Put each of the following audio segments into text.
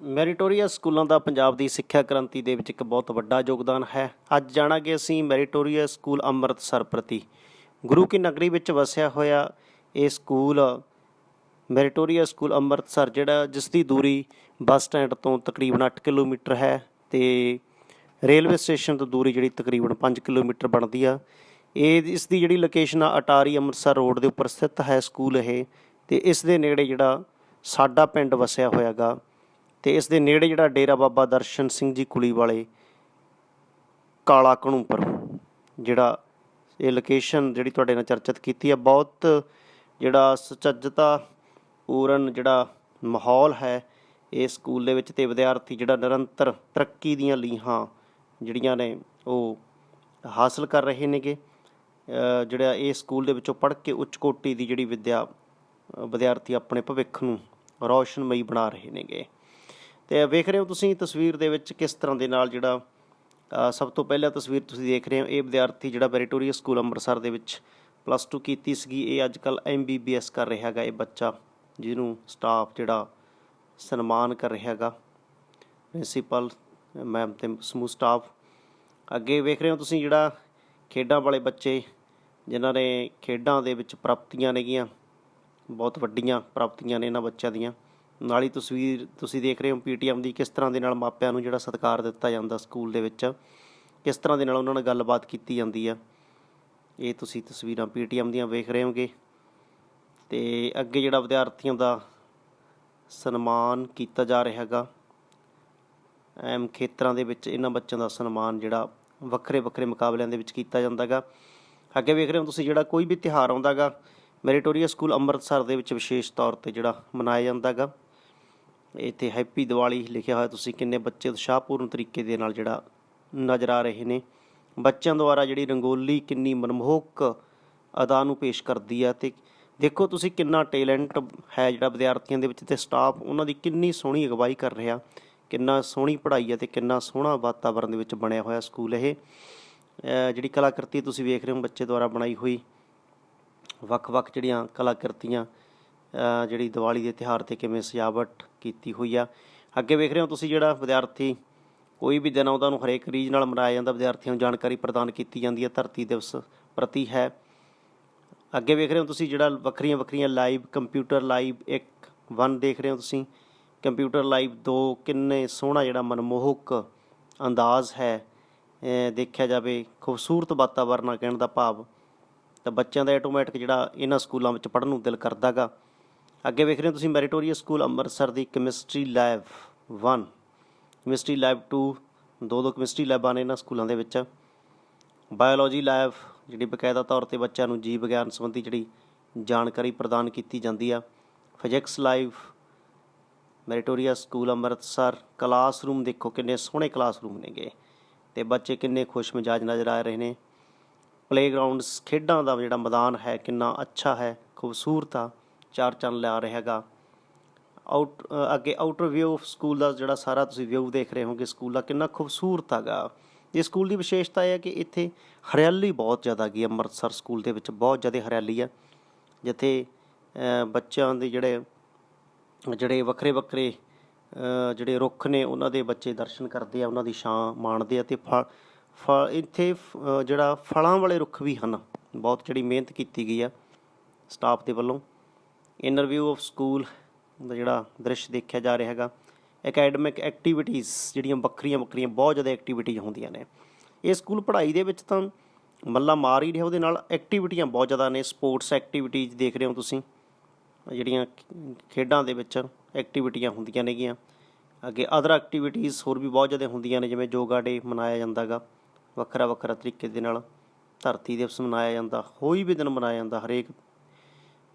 Meritorious ਸਕੂਲਾਂ ਦਾ ਪੰਜਾਬ ਦੀ ਸਿੱਖਿਆ ਕ੍ਰਾਂਤੀ ਦੇ ਵਿੱਚ ਇੱਕ ਬਹੁਤ ਵੱਡਾ ਯੋਗਦਾਨ ਹੈ। ਅੱਜ ਜਾਣਾਂਗੇ ਅਸੀਂ ਮੈਰੀਟੋਰੀਅਸ ਸਕੂਲ ਅੰਮ੍ਰਿਤਸਰ ਪ੍ਰਤੀ। ਗੁਰੂ ਕੀ ਨਗਰੀ ਵਿੱਚ ਵਸਿਆ ਹੋਇਆ ਇਹ ਸਕੂਲ ਮੈਰੀਟੋਰੀਅਸ ਸਕੂਲ ਅੰਮ੍ਰਿਤਸਰ, ਜਿਹੜਾ ਜਿਸ ਦੀ ਦੂਰੀ ਬੱਸ ਸਟੈਂਡ ਤੋਂ ਤਕਰੀਬਨ 8 ਕਿਲੋਮੀਟਰ ਹੈ ਤੇ ਰੇਲਵੇ ਸਟੇਸ਼ਨ ਤੋਂ ਦੂਰੀ ਜਿਹੜੀ ਤਕਰੀਬਨ 5 ਕਿਲੋਮੀਟਰ ਬਣਦੀ ਆ। ਇਹ ਇਸ ਦੀ ਜਿਹੜੀ ਲੋਕੇਸ਼ਨ ਆ, ਅਟਾਰੀ ਅੰਮ੍ਰਿਤਸਰ ਰੋਡ ਦੇ ਉੱਪਰ ਸਥਿਤ ਹੈ ਸਕੂਲ ਇਹ ਤੇ ਇਸ ਦੇ ਨੇੜੇ ਜਿਹੜਾ ਸਾਡਾ ਪਿੰਡ ਵਸਿਆ ਹੋਇਆਗਾ। ਤੇ ਇਸ ਦੇ ਨੇੜੇ ਜਿਹੜਾ ਡੇਰਾ ਬਾਬਾ ਦਰਸ਼ਨ ਸਿੰਘ ਜੀ ਕੁਲੀ ਵਾਲੇ ਕਾਲਾ ਕਣੂਪਰ ਜਿਹੜਾ ਇਹ ਲੋਕੇਸ਼ਨ ਜਿਹੜੀ ਤੁਹਾਡੇ ਨਾਲ ਚਰਚਿਤ ਕੀਤੀ ਹੈ, ਬਹੁਤ ਜਿਹੜਾ ਸੁਚੱਜਤਾ ਪੂਰਨ ਜਿਹੜਾ ਮਾਹੌਲ ਹੈ ਇਸ ਸਕੂਲ ਦੇ ਵਿੱਚ ਤੇ ਵਿਦਿਆਰਥੀ ਜਿਹੜਾ ਨਿਰੰਤਰ ਤਰੱਕੀ ਦੀਆਂ ਲੀਹਾਂ ਜਿਹੜੀਆਂ ਨੇ ਉਹ ਹਾਸਲ ਕਰ ਰਹੇ ਨੇਗੇ। ਜਿਹੜਾ ਇਹ ਸਕੂਲ ਦੇ ਵਿੱਚੋਂ ਪੜ੍ਹ ਕੇ ਉੱਚ ਕੋਟੀ ਦੀ ਜਿਹੜੀ ਵਿੱਦਿਆ, ਵਿਦਿਆਰਥੀ ਆਪਣੇ ਭਵਿੱਖ ਨੂੰ ਰੌਸ਼ਨਮਈ ਬਣਾ ਰਹੇ ਨੇਗੇ। ਤੇ ਵੇਖ ਰਹੇ ਹੋ ਤੁਸੀਂ ਤਸਵੀਰ ਦੇ ਵਿੱਚ ਕਿਸ ਤਰ੍ਹਾਂ ਦੇ ਨਾਲ ਜਿਹੜਾ ਸਭ ਤੋਂ ਪਹਿਲਾਂ ਤਸਵੀਰ ਤੁਸੀਂ ਦੇਖ ਰਹੇ ਹੋ, ਇਹ ਵਿਦਿਆਰਥੀ ਜਿਹੜਾ ਮੈਰੀਟੋਰੀਅਸ ਸਕੂਲ ਅੰਮ੍ਰਿਤਸਰ ਦੇ ਵਿੱਚ ਪਲੱਸ 2 ਕੀਤੀ ਸੀਗੀ। ਇਹ ਅੱਜ ਕੱਲ ਐਮਬੀਬੀਐਸ ਕਰ ਰਿਹਾ ਹੈਗਾ ਇਹ ਬੱਚਾ, ਜਿਹਨੂੰ ਸਟਾਫ ਜਿਹੜਾ ਸਨਮਾਨ ਕਰ ਰਿਹਾ ਹੈਗਾ। ਪ੍ਰਿੰਸੀਪਲ ਮੈਮ ਤੇ ਸਮੂਹ ਸਟਾਫ ਅੱਗੇ ਵੇਖ ਰਹੇ ਹੋ ਤੁਸੀਂ ਜਿਹੜਾ ਖੇਡਾਂ ਵਾਲੇ ਬੱਚੇ, ਜਿਨ੍ਹਾਂ ਨੇ ਖੇਡਾਂ ਦੇ ਵਿੱਚ ਪ੍ਰਾਪਤੀਆਂ ਨੇਗੀਆਂ, ਬਹੁਤ ਵੱਡੀਆਂ ਪ੍ਰਾਪਤੀਆਂ ਨੇ ਇਹਨਾਂ ਬੱਚਿਆਂ ਦੀਆਂ। ਨਾਲ ਹੀ ਤਸਵੀਰ ਤੁਸੀਂ ਦੇਖ ਰਹੇ ਹੋ ਪੀਟੀਐਮ ਦੀ ਕਿਸ ਤਰ੍ਹਾਂ ਦੇ ਨਾਲ ਮਾਪਿਆਂ ਨੂੰ ਜਿਹੜਾ ਸਤਿਕਾਰ ਦਿੱਤਾ ਜਾਂਦਾ ਸਕੂਲ ਦੇ ਵਿੱਚ, ਕਿਸ ਤਰ੍ਹਾਂ ਦੇ ਨਾਲ ਉਹਨਾਂ ਨਾਲ ਗੱਲਬਾਤ ਕੀਤੀ ਜਾਂਦੀ ਆ। ਇਹ ਤੁਸੀਂ ਤਸਵੀਰਾਂ ਪੀਟੀਐਮ ਦੀਆਂ ਵੇਖ ਰਹੇ ਹੋਗੇ। ਤੇ ਅੱਗੇ ਜਿਹੜਾ ਵਿਦਿਆਰਥੀਆਂ ਦਾ ਸਨਮਾਨ ਕੀਤਾ ਜਾ ਰਿਹਾ ਹੈਗਾ, ਐਮ ਖੇਤਰਾਂ ਦੇ ਵਿੱਚ ਇਹਨਾਂ ਬੱਚਿਆਂ ਦਾ ਸਨਮਾਨ ਜਿਹੜਾ ਵੱਖਰੇ ਵੱਖਰੇ ਮੁਕਾਬਲਿਆਂ ਦੇ ਵਿੱਚ ਕੀਤਾ ਜਾਂਦਾ ਜਾਂਦਾਗਾ ਅੱਗੇ ਵੇਖ ਰਹੇ ਹੋ ਤੁਸੀਂ ਜਿਹੜਾ ਕੋਈ ਵੀ ਤਿਉਹਾਰ ਆਉਂਦਾਗਾ ਮੈਰੀਟੋਰੀਆ ਸਕੂਲ ਅੰਮ੍ਰਿਤਸਰ ਦੇ ਵਿੱਚ ਵਿਸ਼ੇਸ਼ ਤੌਰ ਤੇ ਜਿਹੜਾ ਮਨਾਇਆ ਜਾਂਦਾ ਜਾਂਦਾਗਾ ਇੱਥੇ ਹੈਪੀ ਦੀਵਾਲੀ ਲਿਖਿਆ ਹੋਇਆ, ਤੁਸੀਂ ਕਿੰਨੇ ਬੱਚੇ ਉਤਸ਼ਾਹਪੂਰਨ ਤਰੀਕੇ ਦੇ ਨਾਲ ਜਿਹੜਾ ਨਜ਼ਰ ਆ ਰਹੇ ਨੇ। ਬੱਚਿਆਂ ਦੁਆਰਾ ਜਿਹੜੀ ਰੰਗੋਲੀ ਕਿੰਨੀ ਮਨਮੋਹਕ ਅਦਾ ਨੂੰ ਪੇਸ਼ ਕਰਦੀ ਆ ਤੇ ਦੇਖੋ ਤੁਸੀਂ ਕਿੰਨਾ ਟੈਲੈਂਟ ਹੈ ਜਿਹੜਾ ਵਿਦਿਆਰਥੀਆਂ ਦੇ ਵਿੱਚ ਤੇ ਸਟਾਫ ਉਹਨਾਂ ਦੀ ਕਿੰਨੀ ਸੋਹਣੀ ਅਗਵਾਈ ਕਰ ਰਿਹਾ, ਕਿੰਨਾ ਸੋਹਣੀ ਪੜ੍ਹਾਈ ਹੈ ਤੇ ਕਿੰਨਾ ਸੋਹਣਾ ਵਾਤਾਵਰਣ ਦੇ ਵਿੱਚ ਬਣਿਆ ਹੋਇਆ ਸਕੂਲ ਇਹ। ਜਿਹੜੀ ਕਲਾਕ੍ਰਿਤੀ ਤੁਸੀਂ ਵੇਖ ਰਹੇ ਹੋ, ਬੱਚੇ ਦੁਆਰਾ ਬਣਾਈ ਹੋਈ ਵੱਖ-ਵੱਖ ਜਿਹੜੀਆਂ ਕਲਾਕ੍ਰਿਤੀਆਂ ਜਿਹੜੀ ਦੀਵਾਲੀ ਦੇ ਤਿਉਹਾਰ ਤੇ ਕਿਵੇਂ ਸਜਾਵਟ ਕੀਤੀ ਹੋਈ ਆ। ਅੱਗੇ ਵੇਖ ਰਹੇ ਹੋ ਤੁਸੀਂ ਜਿਹੜਾ ਵਿਦਿਆਰਥੀ ਕੋਈ ਵੀ ਦਿਨ ਆਉਂਦਾ ਨੂੰ ਹਰੇਕ ਰੀਜ ਨਾਲ ਮਨਾਇਆ ਜਾਂਦਾ। ਵਿਦਿਆਰਥੀਆਂ ਨੂੰ ਜਾਣਕਾਰੀ ਪ੍ਰਦਾਨ ਕੀਤੀ ਜਾਂਦੀ ਹੈ ਧਰਤੀ ਦਿਵਸ ਪ੍ਰਤੀ ਹੈ। ਅੱਗੇ ਵੇਖ ਰਹੇ ਹੋ ਤੁਸੀਂ ਜਿਹੜਾ ਵੱਖਰੀਆਂ ਵੱਖਰੀਆਂ ਲਾਈਵ, ਕੰਪਿਊਟਰ ਲਾਈਵ 1 1 ਦੇਖ ਰਹੇ ਹੋ ਤੁਸੀਂ। ਕੰਪਿਊਟਰ ਲਾਈਵ 2 ਕਿੰਨੇ ਸੋਹਣਾ ਜਿਹੜਾ ਮਨਮੋਹਕ ਅੰਦਾਜ਼ ਹੈ। ਦੇਖਿਆ ਜਾਵੇ ਖੂਬਸੂਰਤ ਵਾਤਾਵਰਨ ਆ ਕਹਿਣ ਦਾ ਭਾਵ। ਤਾਂ ਬੱਚਿਆਂ ਦਾ ਆਟੋਮੈਟਿਕ ਜਿਹੜਾ ਇਹਨਾਂ ਸਕੂਲਾਂ ਵਿੱਚ ਪੜ੍ਹਨ ਨੂੰ ਦਿਲ ਕਰਦਾਗਾ। ਅੱਗੇ ਵੇਖ ਰਹੇ ਹੋ ਤੁਸੀਂ ਮੈਰੀਟੋਰੀਅਸ ਸਕੂਲ ਅੰਮ੍ਰਿਤਸਰ ਦੀ ਕੈਮਿਸਟਰੀ ਲੈਬ 1 ਕੈਮਿਸਟਰੀ ਲੈਬ 2 ਦੋ ਦੋ ਕੈਮਿਸਟਰੀ ਲੈਬਾਂ ਨੇ ਇਹਨਾਂ ਸਕੂਲਾਂ ਦੇ ਵਿੱਚ। ਬਾਇਓਲੋਜੀ ਲੈਬ, ਜਿਹੜੀ ਬਕਾਇਦਾ ਤੌਰ ਤੇ ਬੱਚਿਆਂ ਨੂੰ ਜੀਵ ਵਿਗਿਆਨ ਸੰਬੰਧੀ ਜਿਹੜੀ ਜਾਣਕਾਰੀ ਪ੍ਰਦਾਨ ਕੀਤੀ ਜਾਂਦੀ ਆ। Physics live, meritorious school Amritsar, classroom ਦੇਖੋ ਕਿੰਨੇ ਸੋਹਣੇ ਕਲਾਸਰੂਮ ਨੇਗੇ ਤੇ ਬੱਚੇ ਕਿੰਨੇ ਖੁਸ਼ ਮਿਜਾਜ ਨਜ਼ਰ ਆ ਰਹੇ ਨੇ। ਪਲੇਗਰਾਉਂਡਸ ਖੇਡਾਂ ਦਾ ਜਿਹੜਾ ਮੈਦਾਨ ਹੈ ਕਿੰਨਾ ਅੱਛਾ ਹੈ, ਖੂਬਸੂਰਤ ਆ। ਚਾਰ ਚੰਨ ਲਿਆ ਰਿਹਾ ਹੈਗਾ। ਆਊਟ ਅੱਗੇ ਆਊਟਰ ਵਿਊ ਆਫ ਸਕੂਲ ਦਾ ਜਿਹੜਾ ਸਾਰਾ ਤੁਸੀਂ ਵਿਊ ਦੇਖ ਰਹੇ ਹੋਗੇ ਸਕੂਲ ਦਾ ਕਿੰਨਾ ਖੂਬਸੂਰਤ ਹੈਗਾ। ਇਹ ਸਕੂਲ ਦੀ ਵਿਸ਼ੇਸ਼ਤਾ ਇਹ ਹੈ ਕਿ ਇੱਥੇ ਹਰਿਆਲੀ ਬਹੁਤ ਜ਼ਿਆਦਾ ਹੈਗੀ ਅੰਮ੍ਰਿਤਸਰ ਸਕੂਲ ਦੇ ਵਿੱਚ ਬਹੁਤ ਜ਼ਿਆਦਾ ਹਰਿਆਲੀ ਆ ਜਿੱਥੇ ਬੱਚਿਆਂ ਦੇ ਜਿਹੜੇ ਜਿਹੜੇ ਵੱਖਰੇ ਵੱਖਰੇ ਜਿਹੜੇ ਰੁੱਖ ਨੇ ਉਹਨਾਂ ਦੇ ਬੱਚੇ ਦਰਸ਼ਨ ਕਰਦੇ ਆ, ਉਹਨਾਂ ਦੀ ਛਾਂ ਮਾਣਦੇ ਆ ਤੇ ਫਲ ਇੱਥੇ ਫ- ਜਿਹੜਾ ਫਲਾਂ ਵਾਲੇ ਰੁੱਖ ਵੀ ਹਨ। ਬਹੁਤ ਜਿਹੜੀ ਮਿਹਨਤ ਕੀਤੀ ਗਈ ਆ ਸਟਾਫ ਦੇ ਵੱਲੋਂ। ਇਨਰ ਵਿਊ ਆਫ ਸਕੂਲ ਦਾ ਜਿਹੜਾ ਦ੍ਰਿਸ਼ ਦੇਖਿਆ ਜਾ ਰਿਹਾ ਹੈਗਾ ਅਕੈਡਮਿਕ ਐਕਟੀਵਿਟੀਜ਼ ਜਿਹੜੀਆਂ ਵੱਖਰੀਆਂ ਵੱਖਰੀਆਂ ਬਹੁਤ ਜ਼ਿਆਦਾ ਐਕਟੀਵਿਟੀਜ਼ ਹੁੰਦੀਆਂ ਨੇ। ਇਹ ਸਕੂਲ ਪੜ੍ਹਾਈ ਦੇ ਵਿੱਚ ਤਾਂ ਮੱਲਾ ਮਾਰ ਹੀ ਰਿਹਾ, ਉਹਦੇ ਨਾਲ ਐਕਟੀਵਿਟੀਆਂ ਬਹੁਤ ਜ਼ਿਆਦਾ ਨੇ। ਸਪੋਰਟਸ ਐਕਟੀਵਿਟੀਜ਼ ਦੇਖ ਰਹੇ ਹੋ ਤੁਸੀਂ, ਜਿਹੜੀਆਂ ਖੇਡਾਂ ਦੇ ਵਿੱਚ ਐਕਟੀਵਿਟੀਆਂ ਹੁੰਦੀਆਂ ਨੇਗੀਆਂ। ਅੱਗੇ ਅਦਰ ਐਕਟੀਵਿਟੀਜ਼ ਹੋਰ ਵੀ ਬਹੁਤ ਜ਼ਿਆਦਾ ਹੁੰਦੀਆਂ ਨੇ, ਜਿਵੇਂ ਯੋਗਾ ਡੇ ਮਨਾਇਆ ਜਾਂਦਾਗਾ ਵੱਖਰਾ ਵੱਖਰਾ ਤਰੀਕੇ ਦੇ ਨਾਲ ਧਰਤੀ ਦਿਵਸ ਮਨਾਇਆ ਜਾਂਦਾ, ਹੋਈ ਵੀ ਦਿਨ ਮਨਾਇਆ ਜਾਂਦਾ ਹਰੇਕ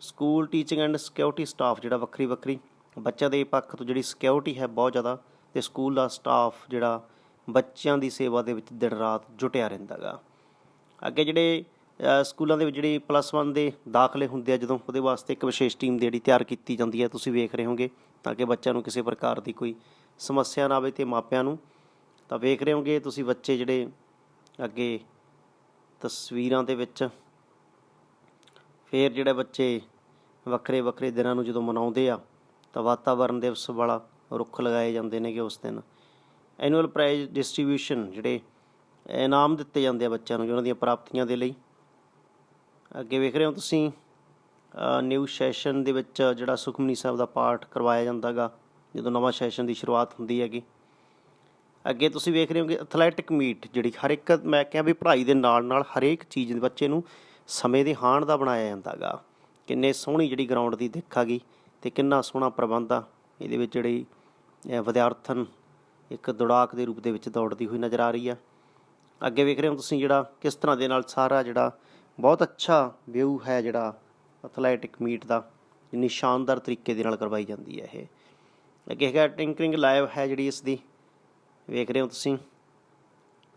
school teaching and security staff ਜਿਹੜਾ ਵੱਖਰੀ ਵੱਖਰੀ, ਬੱਚਿਆਂ ਦੇ ਪੱਖ ਤੋਂ ਜਿਹੜੀ ਸਿਕਿਉਰਿਟੀ ਹੈ ਬਹੁਤ ਜ਼ਿਆਦਾ ਤੇ ਸਕੂਲ ਦਾ ਸਟਾਫ ਜਿਹੜਾ ਬੱਚਿਆਂ ਦੀ ਸੇਵਾ ਦੇ ਵਿੱਚ ਦਿਨ ਰਾਤ ਜੁਟਿਆ ਰਹਿੰਦਾਗਾ ਅੱਗੇ ਜਿਹੜੇ ਸਕੂਲਾਂ ਦੇ ਵਿੱਚ ਜਿਹੜੀ ਪਲੱਸ 1 ਦੇ ਦਾਖਲੇ ਹੁੰਦੇ ਆ, ਜਦੋਂ ਉਹਦੇ ਵਾਸਤੇ ਇੱਕ ਵਿਸ਼ੇਸ਼ ਟੀਮ ਜਿਹੜੀ ਤਿਆਰ ਕੀਤੀ ਜਾਂਦੀ ਹੈ, ਤੁਸੀਂ ਵੇਖ ਰਹੇ ਹੋਗੇ ਤਾਂ ਕਿ ਬੱਚਿਆਂ ਨੂੰ ਕਿਸੇ ਪ੍ਰਕਾਰ ਦੀ ਕੋਈ ਸਮੱਸਿਆ ਨਾ ਆਵੇ ਤੇ ਮਾਪਿਆਂ ਨੂੰ। ਤਾਂ ਵੇਖ ਰਹੇ ਹੋਗੇ ਤੁਸੀਂ ਬੱਚੇ ਜਿਹੜੇ ਅੱਗੇ ਤਸਵੀਰਾਂ ਦੇ ਵਿੱਚ ਫਿਰ ਜਿਹੜੇ ਬੱਚੇ ਵੱਖਰੇ ਵੱਖਰੇ ਦਿਨਾਂ ਨੂੰ ਜਦੋਂ ਮਨਾਉਂਦੇ ਆ, ਤਾਂ ਵਾਤਾਵਰਣ ਦਿਵਸ ਵਾਲਾ ਰੁੱਖ ਲਗਾਏ ਜਾਂਦੇ ਨੇਗੇ ਉਸ ਦਿਨ। ਐਨੂਅਲ ਪ੍ਰਾਈਜ਼ ਡਿਸਟ੍ਰੀਬਿਊਸ਼ਨ ਜਿਹੜੇ ਇਨਾਮ ਦਿੱਤੇ ਜਾਂਦੇ ਆ ਬੱਚਿਆਂ ਨੂੰ ਜੀ, ਉਹਨਾਂ ਦੀਆਂ ਪ੍ਰਾਪਤੀਆਂ ਦੇ ਲਈ। ਅੱਗੇ ਵੇਖ ਰਹੇ ਹੋ ਤੁਸੀਂ ਨਿਊ ਸੈਸ਼ਨ ਦੇ ਵਿੱਚ ਜਿਹੜਾ ਸੁਖਮਨੀ ਸਾਹਿਬ ਦਾ ਪਾਠ ਕਰਵਾਇਆ ਜਾਂਦਾਗਾ, ਜਦੋਂ ਨਵਾਂ ਸੈਸ਼ਨ ਦੀ ਸ਼ੁਰੂਆਤ ਹੁੰਦੀ ਹੈਗੀ। ਅੱਗੇ ਤੁਸੀਂ ਵੇਖ ਰਹੇ ਹੋ ਕਿ ਐਥਲੈਟਿਕ ਮੀਟ ਜਿਹੜੀ ਹਰ ਇੱਕ, ਮੈਂ ਕਿਹਾ ਵੀ ਪੜ੍ਹਾਈ ਦੇ ਨਾਲ ਨਾਲ ਹਰੇਕ ਚੀਜ਼ ਬੱਚੇ ਨੂੰ ਸਮੇਂ ਦੇ ਹਾਣ ਦਾ ਬਣਾਇਆ ਜਾਂਦਾਗਾ। ਕਿੰਨੇ ਸੋਹਣੀ ਜਿਹੜੀ ਗਰਾਊਂਡ ਦੀ ਦਿੱਖ ਆ ਗਈ ਤੇ ਕਿੰਨਾ ਸੋਹਣਾ ਪ੍ਰਬੰਧ ਆ। ਇਹਦੇ ਵਿੱਚ ਜਿਹੜੀ ਵਿਦਿਆਰਥਣ ਇੱਕ ਦੌੜਾਕ ਦੇ ਰੂਪ ਦੇ ਵਿੱਚ ਦੌੜਦੀ ਹੋਈ ਨਜ਼ਰ ਆ ਰਹੀ ਆ। ਅੱਗੇ ਵੇਖ ਰਹੇ ਹੋ ਤੁਸੀਂ ਜਿਹੜਾ, ਕਿਸ ਤਰ੍ਹਾਂ ਦੇ ਨਾਲ ਸਾਰਾ ਜਿਹੜਾ ਬਹੁਤ ਅੱਛਾ ਵਿਊ ਹੈ ਜਿਹੜਾ ਐਥਲੈਟਿਕ ਮੀਟ ਦਾ, ਇੰਨੀ ਸ਼ਾਨਦਾਰ ਤਰੀਕੇ ਦੇ ਨਾਲ ਕਰਵਾਈ ਜਾਂਦੀ ਹੈ ਇਹ। ਅੱਗੇ ਹੈਗਾ ਟਿੰਕਰਿੰਗ ਲਾਈਵ ਹੈ ਜਿਹੜੀ ਇਸ ਦੀ। ਵੇਖ ਰਹੇ ਹੋ ਤੁਸੀਂ,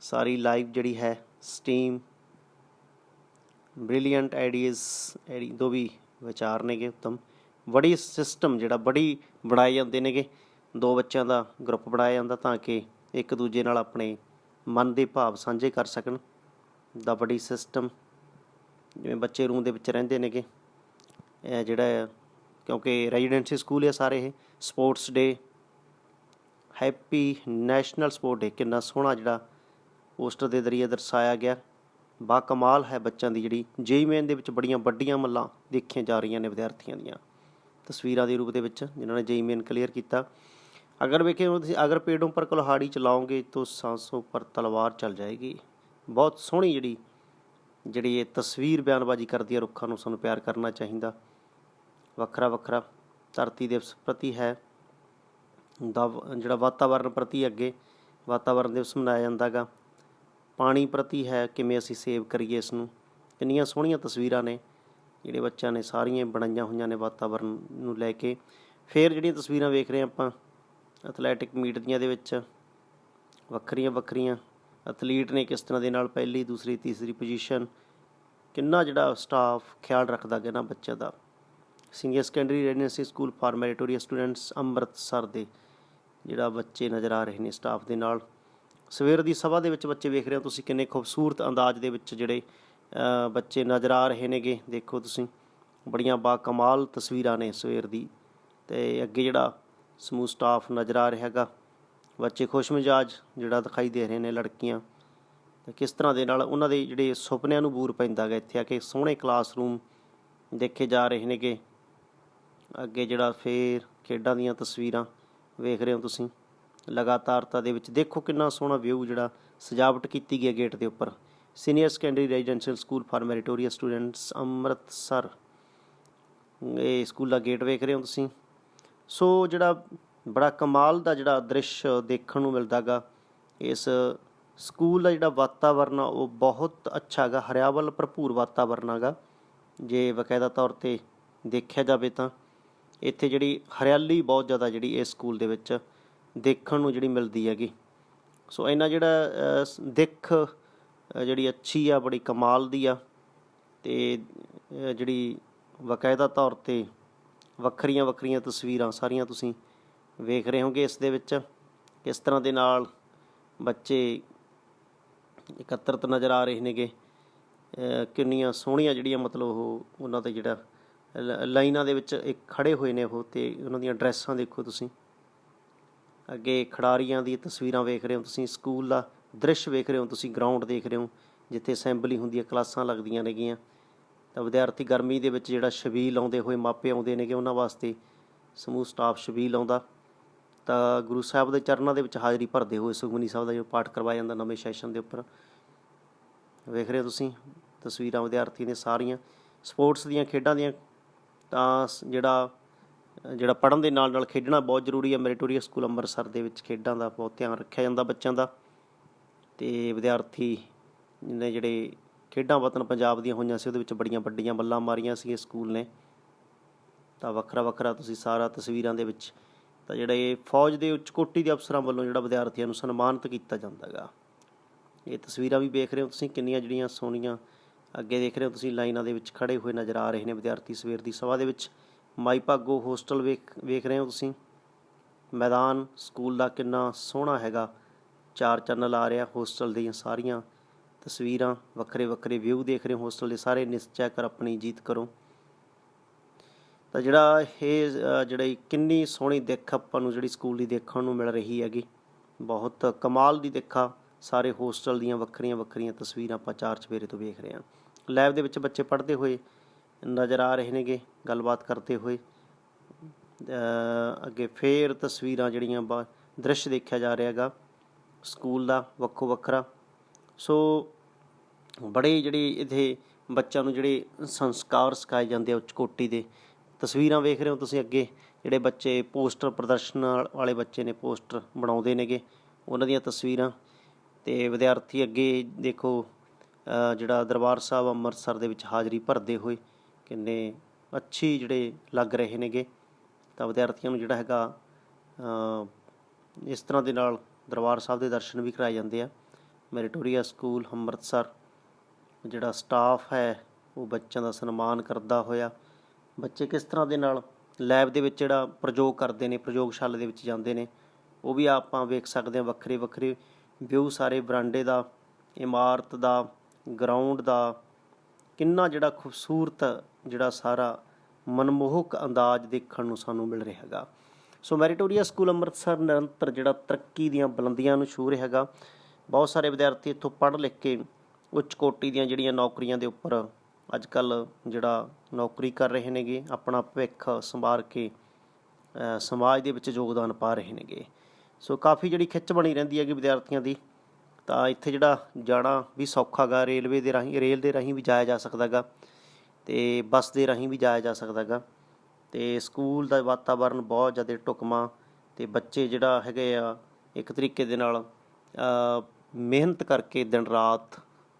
ਸਾਰੀ ਲਾਈਵ ਜਿਹੜੀ ਹੈ ਸਟੀਮ ਬ੍ਰਿਲੀਅੰਟ ਆਈਡੀਆਜ਼ ਐਡੀ ਦੋ ਵੀ ਵਿਚਾਰ ਨੇਗੇ ਉੱਤਮ। ਬੜੀ ਸਿਸਟਮ ਜਿਹੜਾ ਬੜੀ ਬਣਾਏ ਜਾਂਦੇ ਨੇਗੇ। ਦੋ ਬੱਚਿਆਂ ਦਾ ਗਰੁੱਪ ਬਣਾਇਆ ਜਾਂਦਾ ਤਾਂ ਕਿ ਇੱਕ ਦੂਜੇ ਨਾਲ ਆਪਣੇ ਮਨ ਦੇ ਭਾਵ ਸਾਂਝੇ ਕਰ ਸਕਣ। ਦਾ ਬੜੀ ਸਿਸਟਮ ਜਿਵੇਂ ਬੱਚੇ ਰੂਮ ਦੇ ਵਿੱਚ ਰਹਿੰਦੇ ਨੇਗੇ। ਇਹ ਜਿਹੜਾ ਕਿਉਂਕਿ ਰੈਜ਼ੀਡੈਂਸੀ ਸਕੂਲ ਹੈ ਸਾਰੇ ਇਹ sports day happy national sport day ਕਿੰਨਾ ਸੋਹਣਾ ਜਿਹੜਾ ਪੋਸਟਰ ਦੇ ਜ਼ਰੀਏ ਦਰਸਾਇਆ ਗਿਆ। ਬਾ ਕਮਾਲ ਹੈ ਬੱਚਿਆਂ ਦੀ ਜਿਹੜੀ ਜੇਈ ਮੇਨ ਦੇ ਵਿੱਚ ਬੜੀਆਂ ਵੱਡੀਆਂ ਮੱਲਾਂ ਦੇਖੀਆਂ ਜਾ ਰਹੀਆਂ ਨੇ ਵਿਦਿਆਰਥੀਆਂ ਦੀਆਂ। ਤਸਵੀਰਾਂ ਦੇ ਰੂਪ ਦੇ ਵਿੱਚ ਜਿਨ੍ਹਾਂ ਨੇ ਜੇਈ ਮੇਨ ਕਲੀਅਰ ਕੀਤਾ। ਅਗਰ ਵੇਖੇ ਤੁਸੀਂ, ਅਗਰ ਪੇੜੋਂ ਪਰ ਕੁਲਹਾੜੀ ਚਲਾਓਗੇ ਤਾਂ ਸਾਂਸੋਂ ਉੱਪਰ ਤਲਵਾਰ ਚੱਲ ਜਾਏਗੀ। ਬਹੁਤ ਸੋਹਣੀ ਜਿਹੜੀ ਜਿਹੜੀ ਇਹ ਤਸਵੀਰ ਬਿਆਨਬਾਜ਼ੀ ਕਰਦੀ ਹੈ ਰੁੱਖਾਂ ਨੂੰ ਸਾਨੂੰ ਪਿਆਰ ਕਰਨਾ ਚਾਹੀਦਾ। ਵੱਖਰਾ ਵੱਖਰਾ ਧਰਤੀ ਦਿਵਸ ਪ੍ਰਤੀ ਹੈ। ਦਾ ਜਿਹੜਾ ਵਾਤਾਵਰਨ ਪ੍ਰਤੀ ਅੱਗੇ ਵਾਤਾਵਰਣ ਦਿਵਸ ਮਨਾਇਆ ਜਾਂਦਾਗਾ ਪਾਣੀ ਪ੍ਰਤੀ ਹੈ, ਕਿਵੇਂ ਅਸੀਂ ਸੇਵ ਕਰੀਏ ਇਸ ਨੂੰ ਕਿੰਨੀਆਂ ਸੋਹਣੀਆਂ ਤਸਵੀਰਾਂ ਨੇ। ਜਿਹੜੇ ਬੱਚਿਆਂ ਨੇ ਸਾਰੀਆਂ ਬਣਾਈਆਂ ਹੋਈਆਂ ਨੇ ਵਾਤਾਵਰਨ ਨੂੰ ਲੈ ਕੇ। ਫਿਰ ਜਿਹੜੀਆਂ ਤਸਵੀਰਾਂ ਵੇਖ ਰਹੇ ਹਾਂ ਆਪਾਂ ਐਥਲੈਟਿਕ ਮੀਟ ਦੀਆਂ ਦੇ ਵਿੱਚ। ਵੱਖਰੀਆਂ ਵੱਖਰੀਆਂ ਐਥਲੀਟ ਨੇ ਕਿਸ ਤਰ੍ਹਾਂ ਦੇ ਨਾਲ ਪਹਿਲੀ, ਦੂਸਰੀ, ਤੀਸਰੀ ਪੋਜੀਸ਼ਨ ਕਿੰਨਾ ਜਿਹੜਾ ਸਟਾਫ ਖਿਆਲ ਰੱਖਦਾ ਕਿ ਨਾ ਬੱਚਿਆਂ ਦਾ। Senior secondary residency school for meritorious students Amritsar ਦੇ। ਜਿਹੜਾ ਬੱਚੇ ਨਜ਼ਰ ਆ ਰਹੇ ਨੇ ਸਟਾਫ ਦੇ ਨਾਲ। ਸਵੇਰ ਦੀ ਸਭਾ ਦੇ ਵਿੱਚ ਬੱਚੇ ਵੇਖ ਰਹੇ ਹੋ ਤੁਸੀਂ ਕਿੰਨੇ ਖੂਬਸੂਰਤ ਅੰਦਾਜ਼ ਦੇ ਵਿੱਚ ਜਿਹੜੇ ਬੱਚੇ ਨਜ਼ਰ ਆ ਰਹੇ ਨੇਗੇ। ਦੇਖੋ ਤੁਸੀਂ, ਬੜੀਆਂ ਬਾ ਕਮਾਲ ਤਸਵੀਰਾਂ ਨੇ ਸਵੇਰ ਦੀ ਤੇ ਅੱਗੇ ਜਿਹੜਾ ਸਮੂਹ ਸਟਾਫ ਨਜ਼ਰ ਆ ਰਿਹਾ ਹੈਗਾ, ਬੱਚੇ ਖੁਸ਼ ਮਿਜਾਜ ਜਿਹੜਾ ਦਿਖਾਈ ਦੇ ਰਹੇ ਨੇ ਲੜਕੀਆਂ। ਤੇ ਕਿਸ ਤਰ੍ਹਾਂ ਦੇ ਨਾਲ ਉਹਨਾਂ ਦੇ ਜਿਹੜੇ ਸੁਪਨਿਆਂ ਨੂੰ ਬੂਰ ਪੈਂਦਾ ਗਾ ਇੱਥੇ ਆ ਕੇ ਸੋਹਣੇ ਕਲਾਸਰੂਮ ਦੇਖੇ ਜਾ ਰਹੇ ਨੇਗੇ। ਅੱਗੇ ਜਿਹੜਾ ਫੇਰ ਖੇਡਾਂ ਦੀਆਂ ਤਸਵੀਰਾਂ ਵੇਖ ਰਹੇ ਹੋ ਤੁਸੀਂ। ਲਗਾਤਾਰਤਾ ਦੇ ਵਿੱਚ। ਦੇਖੋ ਕਿੰਨਾ ਸੋਹਣਾ ਵਿਊ ਜਿਹੜਾ ਸਜਾਵਟ ਕੀਤੀ ਗਈ ਹੈ ਗੇਟ ਦੇ ਉੱਪਰ। Senior secondary residential school for meritorious students Amritsar. ਇਹ ਸਕੂਲ ਦਾ ਗੇਟ ਵੇਖ ਰਹੇ ਹੋ ਤੁਸੀਂ। ਸੋ ਜਿਹੜਾ ਬੜਾ ਕਮਾਲ ਦਾ ਜਿਹੜਾ ਦ੍ਰਿਸ਼ ਦੇਖਣ ਨੂੰ ਮਿਲਦਾਗਾ ਇਸ ਸਕੂਲ ਦਾ ਜਿਹੜਾ ਵਾਤਾਵਰਨ ਆ, ਉਹ ਬਹੁਤ ਅੱਛਾ ਹੈਗਾ ਹਰਿਆਵਲ ਭਰਪੂਰ ਵਾਤਾਵਰਨ ਹੈਗਾ ਜੇ ਬਕਾਇਦਾ ਤੌਰ ਤੇ ਦੇਖਿਆ ਜਾਵੇ ਤਾਂ, ਇੱਥੇ ਜਿਹੜੀ ਹਰਿਆਲੀ ਬਹੁਤ ਜ਼ਿਆਦਾ ਜਿਹੜੀ ਇਸ ਸਕੂਲ ਦੇ ਵਿੱਚ ਦੇਖਣ ਨੂੰ ਜਿਹੜੀ ਮਿਲਦੀ ਹੈਗੀ। ਸੋ ਇਹਨਾਂ ਜਿਹੜਾ ਦਿੱਖ ਜਿਹੜੀ ਅੱਛੀ ਆ, ਬੜੀ ਕਮਾਲ ਦੀ ਆ, ਤੇ ਜਿਹੜੀ ਬਕਾਇਦਾ ਤੌਰ ਤੇ ਵੱਖਰੀਆਂ ਵੱਖਰੀਆਂ ਤਸਵੀਰਾਂ ਸਾਰੀਆਂ ਤੁਸੀਂ ਵੇਖ ਰਹੇ ਹੋਗੇ ਇਸ ਦੇ ਵਿੱਚ। ਕਿਸ ਤਰ੍ਹਾਂ ਦੇ ਨਾਲ ਬੱਚੇ ਇਕੱਤਰਤ ਨਜ਼ਰ ਆ ਰਹੇ ਨੇਗੇ। ਕਿੰਨੀਆਂ ਸੋਹਣੀਆਂ ਜਿਹੜੀਆਂ ਮਤਲਬ ਉਹ ਉਹਨਾਂ ਦੇ ਜਿਹੜਾ ਲ- ਲਾਈਨਾਂ ਦੇ ਵਿੱਚ ਇੱਕ ਖੜੇ ਹੋਏ ਨੇ ਉਹ ਤੇ ਉਹਨਾਂ ਦੀਆਂ ਡਰੈਸਾਂ ਦੇਖੋ ਤੁਸੀਂ। ਅੱਗੇ ਖਿਡਾਰੀਆਂ ਦੀ ਤਸਵੀਰਾਂ ਵੇਖ ਰਹੇ ਹੋ ਤੁਸੀਂ, ਸਕੂਲ ਦਾ ਦ੍ਰਿਸ਼ ਵੇਖ ਰਹੇ ਹੋ ਤੁਸੀਂ ਗਰਾਊਂਡ ਦੇਖ ਰਹੇ ਹੋ, ਜਿੱਥੇ ਅਸੈਂਬਲੀ ਹੁੰਦੀ ਹੈ, ਕਲਾਸਾਂ ਲੱਗਦੀਆਂ ਨੇਗੀਆਂ। ਤਾਂ ਵਿਦਿਆਰਥੀ ਗਰਮੀ ਦੇ ਵਿੱਚ ਜਿਹੜਾ ਸ਼ਬੀਲ ਆਉਂਦੇ ਹੋਏ ਮਾਪੇ ਆਉਂਦੇ ਨੇਗੇ ਉਹਨਾਂ ਵਾਸਤੇ, ਸਮੂਹ ਸਟਾਫ ਸ਼ਬੀਲ ਆਉਂਦਾ। ਤਾਂ ਗੁਰੂ ਸਾਹਿਬ ਦੇ ਚਰਨਾਂ ਦੇ ਵਿੱਚ ਹਾਜ਼ਰੀ ਭਰਦੇ ਹੋਏ ਸੁਖਮਨੀ ਸਾਹਿਬ ਦਾ ਜੋ ਪਾਠ ਕਰਵਾਇਆ ਜਾਂਦਾ ਨਵੇਂ ਸੈਸ਼ਨ ਦੇ ਉੱਪਰ। ਵੇਖ ਰਹੇ ਹੋ ਤੁਸੀਂ, ਤਸਵੀਰਾਂ ਵਿਦਿਆਰਥੀ ਨੇ ਸਾਰੀਆਂ। ਸਪੋਰਟਸ ਦੀਆਂ ਖੇਡਾਂ ਦੀਆਂ ਤਾਂ ਸ- ਜਿਹੜਾ ਜਿਹੜਾ ਪੜ੍ਹਨ ਦੇ ਨਾਲ ਨਾਲ ਖੇਡਣਾ ਬਹੁਤ ਜ਼ਰੂਰੀ ਹੈ। ਮੈਰੀਟੋਰੀਅਸ ਸਕੂਲ ਅੰਮ੍ਰਿਤਸਰ ਦੇ ਵਿੱਚ ਖੇਡਾਂ ਦਾ ਬਹੁਤ ਧਿਆਨ ਰੱਖਿਆ ਜਾਂਦਾ ਬੱਚਿਆਂ ਦਾ। ਤੇ ਵਿਦਿਆਰਥੀ ਨੇ ਜਿਹੜੇ ਖੇਡਾਂ ਵਤਨ ਪੰਜਾਬ ਦੀਆਂ ਹੋਈਆਂ ਸੀ, ਉਹਦੇ ਵਿੱਚ ਬੜੀਆਂ ਵੱਡੀਆਂ ਬੱਲਾਂ ਮਾਰੀਆਂ ਸੀ ਇਸ ਸਕੂਲ ਨੇ। ਤਾਂ ਵੱਖਰਾ ਵੱਖਰਾ ਤੁਸੀਂ ਸਾਰਾ ਤਸਵੀਰਾਂ ਦੇ ਵਿੱਚ ਤਾਂ ਜਿਹੜੇ ਫੌਜ ਦੇ ਉੱਚ ਕੋਟੀ ਦੇ ਅਫਸਰਾਂ ਵੱਲੋਂ ਜਿਹੜਾ ਵਿਦਿਆਰਥੀਆਂ ਨੂੰ ਸਨਮਾਨਿਤ ਕੀਤਾ ਜਾਂਦਾਗਾ ਇਹ ਤਸਵੀਰਾਂ ਵੀ ਵੇਖ ਰਹੇ ਹੋ ਤੁਸੀਂ, ਕਿੰਨੀਆਂ ਜਿਹੜੀਆਂ ਸੋਹਣੀਆਂ ਅੱਗੇ ਦੇਖ ਰਹੇ ਹੋ ਤੁਸੀਂ, ਲਾਈਨਾਂ ਦੇ ਵਿੱਚ ਖੜੇ ਹੋਏ ਨਜ਼ਰ ਆ ਰਹੇ ਨੇ ਵਿਦਿਆਰਥੀ ਸਵੇਰ ਦੀ ਸਭਾ ਦੇ ਵਿੱਚ। ਮਾਈ ਭਾਗੋ ਹੋਸਟਲ ਵੇਖ ਵੇਖ ਰਹੇ ਹੋ ਤੁਸੀਂ। ਮੈਦਾਨ, ਸਕੂਲ ਦਾ ਕਿੰਨਾ ਸੋਹਣਾ ਹੈਗਾ। ਚਾਰ ਚੈਨਲ ਆ ਰਿਹਾ ਹੋਸਟਲ ਦੀਆਂ ਸਾਰੀਆਂ ਤਸਵੀਰਾਂ। ਵੱਖਰੇ ਵੱਖਰੇ ਵਿਊ ਦੇਖ ਰਹੇ ਹੋਸਟਲ ਦੇ ਸਾਰੇ। ਨਿਸ਼ਚੈ ਕਰ ਆਪਣੀ ਜੀਤ ਕਰੋ। ਤਾਂ ਜਿਹੜਾ ਇਹ ਜਿਹੜੀ ਕਿੰਨੀ ਸੋਹਣੀ ਦਿੱਖ ਆਪਾਂ ਨੂੰ ਜਿਹੜੀ ਸਕੂਲ ਦੀ ਦੇਖਣ ਨੂੰ ਮਿਲ ਰਹੀ ਹੈਗੀ। ਬਹੁਤ ਕਮਾਲ ਦੀ ਦਿੱਖਾ। ਸਾਰੇ ਹੋਸਟਲ ਦੀਆਂ ਵੱਖਰੀਆਂ ਵੱਖਰੀਆਂ ਤਸਵੀਰਾਂ ਆਪਾਂ ਚਾਰ ਚਵੇਰੇ ਤੋਂ ਵੇਖ ਰਹੇ ਹਾਂ। ਲੈਬ ਦੇ ਵਿੱਚ ਬੱਚੇ ਪੜ੍ਹਦੇ ਹੋਏ ਨਜ਼ਰ ਆ ਰਹੇ ਨੇਗੇ ਗੱਲਬਾਤ ਕਰਦੇ ਹੋਏ। ਅੱਗੇ ਫੇਰ ਤਸਵੀਰਾਂ ਜਿਹੜੀਆਂ ਬਾ, ਦ੍ਰਿਸ਼ ਦੇਖਿਆ ਜਾ ਰਿਹਾ ਹੈਗਾ ਸਕੂਲ ਦਾ ਵੱਖੋ ਵੱਖਰਾ। ਸੋ ਬੜੇ ਜਿਹੜੇ ਇਥੇ ਬੱਚਿਆਂ ਨੂੰ ਜਿਹੜੇ ਸੰਸਕਾਰ ਸਿਖਾਏ ਜਾਂਦੇ ਆ ਉੱਚ ਕੋਟੀ ਦੇ। ਤਸਵੀਰਾਂ ਵੇਖ ਰਹੇ ਹੋ ਤੁਸੀਂ ਅੱਗੇ, ਜਿਹੜੇ ਬੱਚੇ ਪੋਸਟਰ ਪ੍ਰਦਰਸ਼ਨ ਵਾਲੇ ਬੱਚੇ ਨੇ ਪੋਸਟਰ ਬਣਾਉਂਦੇ ਨੇਗੇ, ਉਹਨਾਂ ਦੀਆਂ ਤਸਵੀਰਾਂ। ਤੇ ਵਿਦਿਆਰਥੀ ਅੱਗੇ ਦੇਖੋ ਜਿਹੜਾ ਦਰਬਾਰ ਸਾਹਿਬ ਅੰਮ੍ਰਿਤਸਰ ਦੇ ਵਿੱਚ ਹਾਜ਼ਰੀ ਭਰਦੇ ਹੋਏ ਕਿੰਨੇ ਅੱਛੀ ਜਿਹੜੇ ਲੱਗ ਰਹੇ ਨੇਗੇ। ਤਾਂ ਵਿਦਿਆਰਥੀਆਂ ਨੂੰ ਜਿਹੜਾ ਹੈਗਾ ਇਸ ਤਰ੍ਹਾਂ ਦੇ ਨਾਲ ਦਰਬਾਰ ਸਾਹਿਬ ਦੇ ਦਰਸ਼ਨ ਵੀ ਕਰਾਏ ਜਾਂਦੇ ਆ। ਮੈਰੀਟੋਰੀਆ ਸਕੂਲ ਅੰਮ੍ਰਿਤਸਰ, ਜਿਹੜਾ ਸਟਾਫ ਹੈ, ਉਹ ਬੱਚਿਆਂ ਦਾ ਸਨਮਾਨ ਕਰਦਾ ਹੋਇਆ। ਬੱਚੇ ਕਿਸ ਤਰ੍ਹਾਂ ਦੇ ਨਾਲ ਲੈਬ ਦੇ ਵਿੱਚ ਜਿਹੜਾ ਪ੍ਰਯੋਗ ਕਰਦੇ ਨੇ, ਪ੍ਰਯੋਗਸ਼ਾਲਾ ਦੇ ਵਿੱਚ ਜਾਂਦੇ ਨੇ, ਉਹ ਵੀ ਆਪਾਂ ਵੇਖ ਸਕਦੇ ਹਾਂ ਵੱਖਰੇ ਵੱਖਰੇ ਵਿਊ, ਸਾਰੇ ਬਰਾਂਡੇ ਦਾ, ਇਮਾਰਤ ਦਾ, ਗਰਾਊਂਡ ਦਾ, ਕਿੰਨਾ ਜਿਹੜਾ ਖੂਬਸੂਰਤ ਜਿਹੜਾ ਸਾਰਾ ਮਨਮੋਹਕ ਅੰਦਾਜ਼ ਦੇਖਣ ਨੂੰ ਸਾਨੂੰ ਮਿਲ ਰਿਹਾ ਹੈਗਾ। ਸੋ ਮੈਰੀਟੋਰੀਆ ਸਕੂਲ ਅੰਮ੍ਰਿਤਸਰ ਨਿਰੰਤਰ ਜਿਹੜਾ ਤਰੱਕੀ ਦੀਆਂ ਬੁਲੰਦੀਆਂ ਨੂੰ ਛੂ ਰਿਹਾ ਹੈਗਾ। ਬਹੁਤ ਸਾਰੇ ਵਿਦਿਆਰਥੀ ਇੱਥੋਂ ਪੜ੍ਹ ਲਿਖ ਕੇ ਉੱਚ ਕੋਟੀ ਦੀਆਂ ਜਿਹੜੀਆਂ ਨੌਕਰੀਆਂ ਦੇ ਉੱਪਰ ਅੱਜ ਕੱਲ ਜਿਹੜਾ ਨੌਕਰੀ ਕਰ ਰਹੇ ਨੇਗੇ, ਆਪਣਾ ਭਵਿੱਖ ਸੰਭਾਲ ਕੇ ਸਮਾਜ ਦੇ ਵਿੱਚ ਯੋਗਦਾਨ ਪਾ ਰਹੇ ਨੇਗੇ। ਸੋ ਕਾਫੀ ਜਿਹੜੀ ਖਿੱਚ ਬਣੀ ਰਹਿੰਦੀ ਹੈਗੀ ਵਿਦਿਆਰਥੀਆਂ ਦੀ, ਤਾਂ ਇੱਥੇ ਜਿਹੜਾ ਜਾਣਾ ਵੀ ਸੌਖਾ ਗਾ ਰੇਲਵੇ ਦੇ ਰਾਹੀਂ, ਰੇਲ ਦੇ ਰਾਹੀਂ ਵੀ ਜਾਇਆ ਜਾ ਸਕਦਾਗਾ ਤੇ ਬੱਸ ਦੇ ਰਾਹੀਂ ਵੀ ਜਾਇਆ ਜਾ ਸਕਦਾਗਾ। ਤੇ ਸਕੂਲ ਦਾ ਵਾਤਾਵਰਨ ਬਹੁਤ ਜ਼ਿਆਦਾ ਢੁਕਮਾ ਤੇ ਬੱਚੇ ਜਿਹੜਾ ਹੈਗੇ ਆ, ਇੱਕ ਤਰੀਕੇ ਦੇ ਨਾਲ ਮਿਹਨਤ ਕਰਕੇ ਦਿਨ ਰਾਤ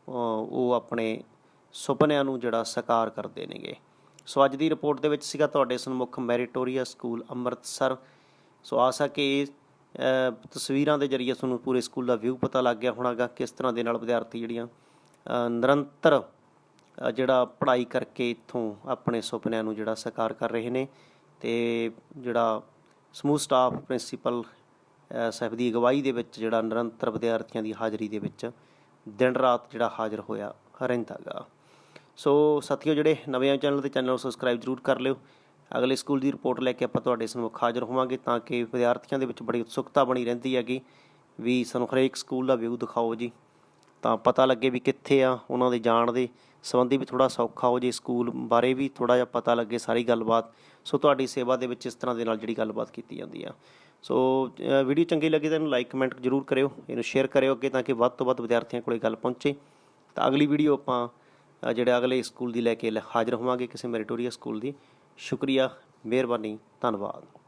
ਉਹ ਆਪਣੇ ਸੁਪਨਿਆਂ ਨੂੰ ਜਿਹੜਾ ਸਾਕਾਰ ਕਰਦੇ ਨੇਗੇ। ਸੋ ਅੱਜ ਦੀ ਰਿਪੋਰਟ ਦੇ ਵਿੱਚ ਸੀਗਾ ਤੁਹਾਡੇ ਸਨਮੁਖ ਮੈਰੀਟੋਰੀਆ ਸਕੂਲ ਅੰਮ੍ਰਿਤਸਰ। ਸੋ ਆਸਾ ਕਿ ਇਹ ਤਸਵੀਰਾਂ ਦੇ ਜ਼ਰੀਏ ਤੁਹਾਨੂੰ ਪੂਰੇ ਸਕੂਲ ਦਾ ਵਿਊ ਪਤਾ ਲੱਗ ਗਿਆ ਹੋਣਾਗਾ, ਕਿਸ ਤਰ੍ਹਾਂ ਦੇ ਨਾਲ ਵਿਦਿਆਰਥੀ ਜਿਹੜੀਆਂ ਨਿਰੰਤਰ ਜਿਹੜਾ ਪੜ੍ਹਾਈ ਕਰਕੇ ਇੱਥੋਂ ਆਪਣੇ ਸੁਪਨਿਆਂ ਨੂੰ ਜਿਹੜਾ ਸਾਕਾਰ ਕਰ ਰਹੇ ਨੇ ਤੇ ਜਿਹੜਾ ਸਮੂਹ ਸਟਾਫ ਪ੍ਰਿੰਸੀਪਲ ਸਾਹਿਬ ਦੀ ਅਗਵਾਈ ਦੇ ਵਿੱਚ ਜਿਹੜਾ ਨਿਰੰਤਰ ਵਿਦਿਆਰਥੀਆਂ ਦੀ ਹਾਜ਼ਰੀ ਦੇ ਵਿੱਚ ਦਿਨ ਰਾਤ ਜਿਹੜਾ ਹਾਜ਼ਰ ਹੋਇਆ ਰਹਿੰਦਾਗਾ ਸੋ ਸਾਥੀਓ, ਜਿਹੜੇ ਨਵੇਂ ਚੈਨਲ ਤੇ ਚੈਨਲ ਨੂੰ ਸਬਸਕ੍ਰਾਈਬ ਜ਼ਰੂਰ ਕਰ ਲਿਓ। ਅਗਲੇ ਸਕੂਲ ਦੀ ਰਿਪੋਰਟ ਲੈ ਕੇ ਆਪਾਂ ਤੁਹਾਡੇ ਸਾਹਮਣੇ ਹਾਜ਼ਰ ਹੋਵਾਂਗੇ ਤਾਂ ਕਿ ਵਿਦਿਆਰਥੀਆਂ ਦੇ ਵਿੱਚ ਬੜੀ ਉਤਸੁਕਤਾ ਬਣੀ ਰਹਿੰਦੀ ਹੈਗੀ। ਵੀ ਸਾਨੂੰ ਹਰੇਕ ਸਕੂਲ ਦਾ ਵਿਊ ਦਿਖਾਓ ਜੀ। ਤਾਂ ਪਤਾ ਲੱਗੇ ਵੀ ਕਿੱਥੇ ਆ ਉਹਨਾਂ ਦੇ ਜਾਣ ਦੇ। ਸੰਬੰਧੀ ਵੀ ਥੋੜਾ ਸੌਖਾ ਹੋ ਜੇ ਸਕੂਲ ਬਾਰੇ ਵੀ ਥੋੜਾ ਜਿਹਾ ਪਤਾ ਲੱਗੇ ਸਾਰੀ ਗੱਲਬਾਤ। ਸੋ ਤੁਹਾਡੀ ਸੇਵਾ ਦੇ ਵਿੱਚ ਇਸ ਤਰ੍ਹਾਂ ਦੇ ਨਾਲ ਜਿਹੜੀ ਗੱਲਬਾਤ ਕੀਤੀ ਜਾਂਦੀ ਆ। ਸੋ ਵੀਡੀਓ ਚੰਗੀ ਲੱਗੀ ਤਾਂ ਇਹਨੂੰ ਲਾਈਕ, ਕਮੈਂਟ ਜ਼ਰੂਰ ਕਰਿਓ। ਇਹਨੂੰ ਸ਼ੇਅਰ ਕਰਿਓ ਅੱਗੇ ਤਾਂ ਕਿ ਵੱਧ ਤੋਂ ਵੱਧ ਵਿਦਿਆਰਥੀਆਂ ਕੋਲੇ ਗੱਲ ਪਹੁੰਚੇ। ਤਾਂ ਅਗਲੀ ਵੀਡੀਓ ਆਪਾਂ ਜਿਹੜੇ ਅਗਲੇ ਸਕੂਲ ਦੀ ਲੈ ਕੇ ਲ- ਹਾਜ਼ਰ ਹੋਵਾਂਗੇ ਕਿਸੇ ਮੈਰੀਟੋਰੀਆ ਸਕੂਲ ਦੀ। ਸ਼ੁਕਰੀਆ, ਮਿਹਰਬਾਨੀ, ਧੰਨਵਾਦ।